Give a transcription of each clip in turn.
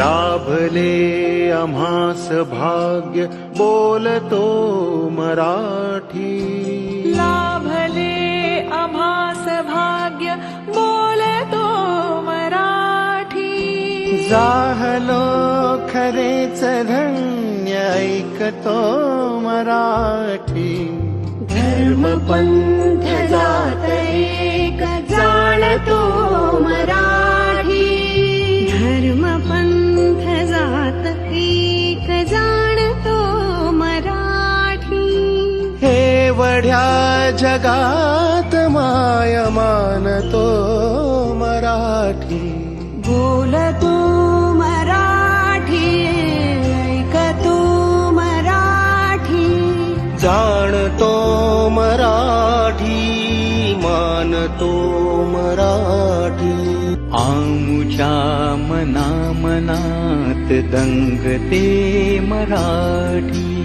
लाभले आम्हास भाग्य बोलतो मराठी। लाभले आम्हास भाग्य बोलतो मराठी। जाहलो खरेच धन्य ऐकतो मराठी। धर्मपंथ वढ्या जगात माय मानतो मराठी. बोलतो मराठी ऐकतो मराठी. जाणतो मराठी मानतो मराठी. आमुच्या मना मनात दंगते मराठी.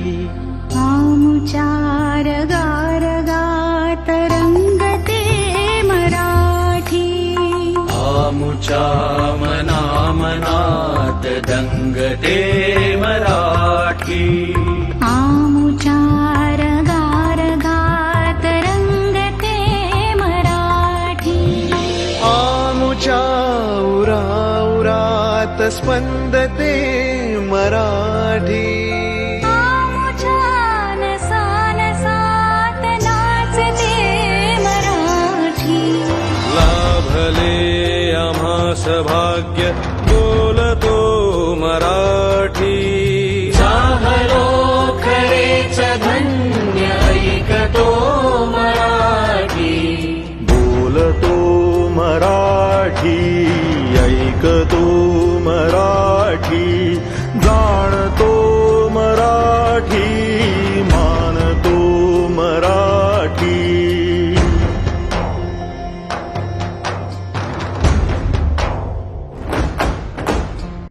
आमुचार गारगात रंगते मराठी। आमुच्या मना मनात दंगते मराठी। आमुचार गारगात रंगते मराठी। उरा उरात स्पंदते मराठी सभाग्य बोलतो मराठी। झालो खरेच धन्य ऐकतो मराठी। बोलतो मराठी ऐकतो मराठी जाणतो मराठी।